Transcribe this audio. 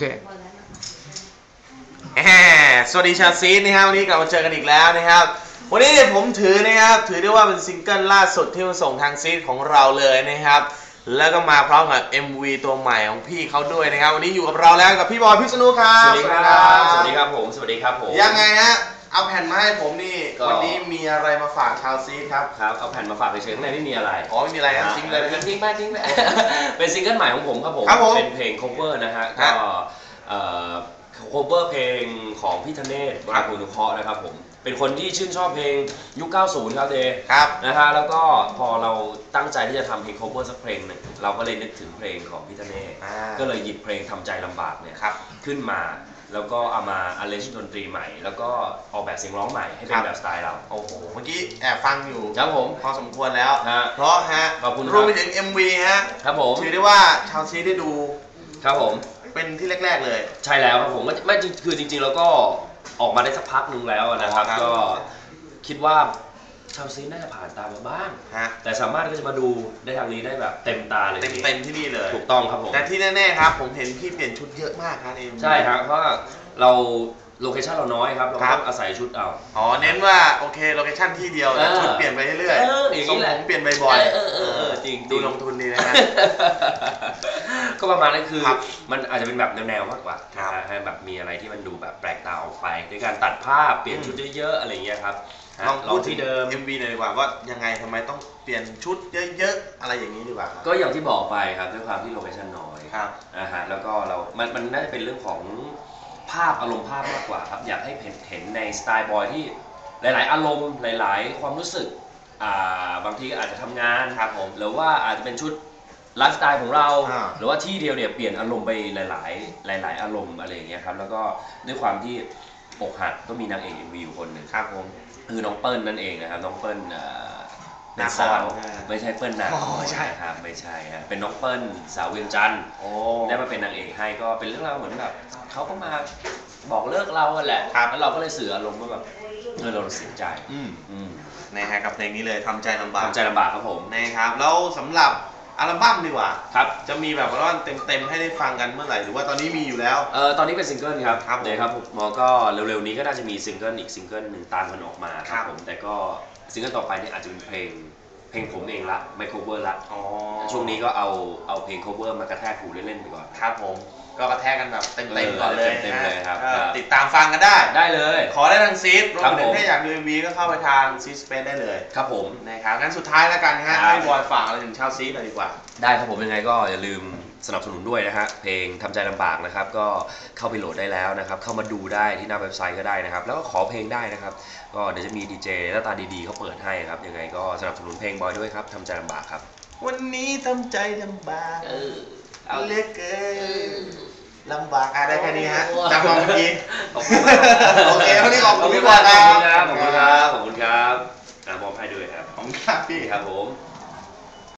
เคแหมสวัสดีชาวซีดนะครับวันนี้กลับมาเจอกันอีกแล้วนะครับ วันนี้ผมถือนะครับ ถือได้ว่าเป็นซิงเกิลล่าสุดที่มาส่งทางซีดของเราเลยนะครับ แล้วก็มาพร้อมกับ MV ตัวใหม่ของพี่เขาด้วยนะครับ วันนี้อยู่กับเราแล้วกับพี่บอยพิษณุครับสวัสดีครับ สวัสดีครับผม สวัสดีครับผม ยังไงฮะ เอาแผ่นมาให้ผมนี่ ก็ วันนี้มีอะไรมาฝากชาวซีดครับ ครับ เอาแผ่นมาฝากเฉยๆข้างในไม่มีอะไรอ๋อไม่มีอะไรครับซิงเลยนะทิ้งไปทิ้งไปเป็นซิงเกิลใหม่ของผมครับผม ครับผมเป็นเพลง cover นะฮะครัก็บเอ่อ cover เพลงของพี่ธเนศวรากุนุเคราะห์นะครับผม เป็นคนที่ชื่นชอบเพลงยุค 90 ครับเดย์ครับ นะฮะ แล้วก็พอเราตั้งใจที่จะทำเพลง cover สักเพลงหนึ่งเราก็เลยนึกถึงเพลงของพี่ธเนศอ่าก็เลยหยิบเพลงทำใจลำบากเนี่ยครับขึ้นมา แล้วก็เอามา arrange ดนตรีใหม่ แล้วก็ออกแบบเสียงร้องใหม่ให้เป็ครันบ แบบสไตล์เรา โอ้โห เมื่อกี้แอบฟังอยู่ครับผม พอสมควรแล้ว ฮะเพราะฮะขอบคุณครับ รวมไปถึง MV ฮะ ครับผม ถือได้ว่าชาวซีดได้ดู ครับผม เป็นที่แรก ๆ เลย ใช่แล้วครับผมไม่ไม่จริงคือจริง ๆ แล้วก็ออกมาได้สักพักหนึงแล้วนะครับ อ๋อครับ ก็คิดว่าชาวซีน่าจะผ่านตามาบ้าง ฮะแต่สามารถก็จะมาดูได้ทางนี้ได้แบบเต็มตาเลยเต็มเต็มๆที่นี่เลย ถูกต้องครับผม แต่ที่แน่ๆครับ ผมเห็นพี่เปลี่ยนชุดเยอะมากครับเอ็ม ใช่ครับเพราะว่าเราโลเคชั่นเราน้อยครับ เราครัต้บ องอาศัยชุดเอา อ๋อเน้นว่าโอเคโลเคชั่นที่เดียวแต่เออชุดเปลี่ยนไปเรื่อยเอออย่างทรนี้งแหละผมเปลี่ยนบ่อยๆเออเออเออจริงๆ ดูลงทุนดีนะฮะ ก็ประมาณนั้นคือ ครับมันอาจจะเป็นแบบแนวๆมากกว่าครับนะฮะให้แบบมีอะไรที่มันดูแบบแปลกตาออกไปด้วยการตัดภาพเปลี่ยนชุดเยอะๆอะไรอย่างเงี้ยครับฮะลองพูดร้ที่ที่เดิเดิมม MV หน่อยดีกว่าว่ายังไงทำไมต้องเปลี่ยนชุดเยอะๆอะไรอย่างนี้ดีกว่าครับก็อย่างที่บอกไปครับด้วยความที่โลเคชั่นน้อย ครับ นะฮะแล้วก็เรา มัน มันน่าจะเป็นเรื่องของภาพอารมณ์ภาพมากกว่าครับ อยากให้เห็นเห็นในสไตล์บอยที่หลาย ๆ อารมณ์ หลาย ๆ ความรู้สึก อ่า บางทีอาจจะทำงานครับผม หรือว่าอาจจะเป็นชุด ไลฟ์สไตล์ของเรา อ่า หรือว่าที่เดียวเนี่ยเปลี่ยนอารมณ์ไปหลาย ๆ หลาย ๆ อารมณ์อะไรอย่างเงี้ยครับแล้วก็ด้วยความที่อกหักก็มีนางเอกเอ็มวีอยู่คนหนึ่งครับผม คือน้องเปิ้ลนั่นเองนะครับน้องเปิ้ลเอ่อเป็นนาคอนสาวใช่ไหมไม่ใช่เปิ้ลนาคอ๋ออนใช่ นะครับไม่ใช่ฮะเป็นน้องเปิ้ลสาวเวียงจันทร์ โอ้ ได้มาเป็นนางเอกให้ก็เป็นเรื่องราวเหมือนแบบเขาก็มาบอกเลิกเรากันแหละครับ แล้วเราก็เลยสื่ออารมณ์ว่าแบบเออเราเสียใจอืมอืมนะฮะกับเพลงนี้เลยทำใจลำบากทำใจลำบากครับผม นะครับแล้วสำหรับ อัลบั้มดีกว่าครับ จะมีแบบว่าเต็มๆให้ได้ฟังกันเมื่อไหร่หรือว่าตอนนี้มีอยู่แล้ว เออตอนนี้เป็นซิงเกิลครับครับผมเดี๋ยวครับหมอก็เร็วๆนี้ก็น่าจะมีซิงเกิลอีกซิงเกิลหนึ่งตามกันออกมาคครัรับบ ผมแต่ก็ซิงเกิลต่อไปเนี่ยอาจจะเป็นเพลง เพลงผมเองละไม่ cover ละอ๋อช่วงนี้ก็เอาเอาเพลง cover มากระแทกหูเล่นๆไปก่อน ครับผม ก็กระแทกกันแบบเต็มเออๆก่อนเลยเต็มๆเลยครับก็ครับติดตามฟังกันได้ ได้เลย ขอได้ทางซีดรวครัมบถึงผมถ้าอยากดู MV ก็เข้าไปทางซีสเปซได้เลย ครับผม นะครับงั้นสุดท้ายแล้วกันนะฮะครับ ให้บอยฝากอะไรถึงชาวซีดหน่อยดีกว่า ได้ครับผมยังไงก็อย่าลืม สนับสนุนด้วยนะฮะเพลงทำใจลำบากนะครับ ก็เข้าไปโหลดได้แล้วนะครับ เข้ามาดูได้ที่หน้าเว็บไซต์ก็ได้นะครับ แล้วก็ขอเพลงได้นะครับ ก็เดี๋ยวจะมีดีเจหน้าตาดีๆเขาเปิดให้ครับ ยังไงก็สนับสนุนเพลงบอยด้วยครับทำใจลำบากครับ วันนี้ทำใจลำบากเออเอาเล็กเกินลำบากอะได้แค่นี้ฮะจำมาเมื่อกี้ขอบคุณมากโอเควันนี้ขอบคุณพี่บขออยบคคุณครัรับบขอบคุณครับขอบคุณครับอะมอบให้ด้วยครับขอบคุณครับพี่ครับผม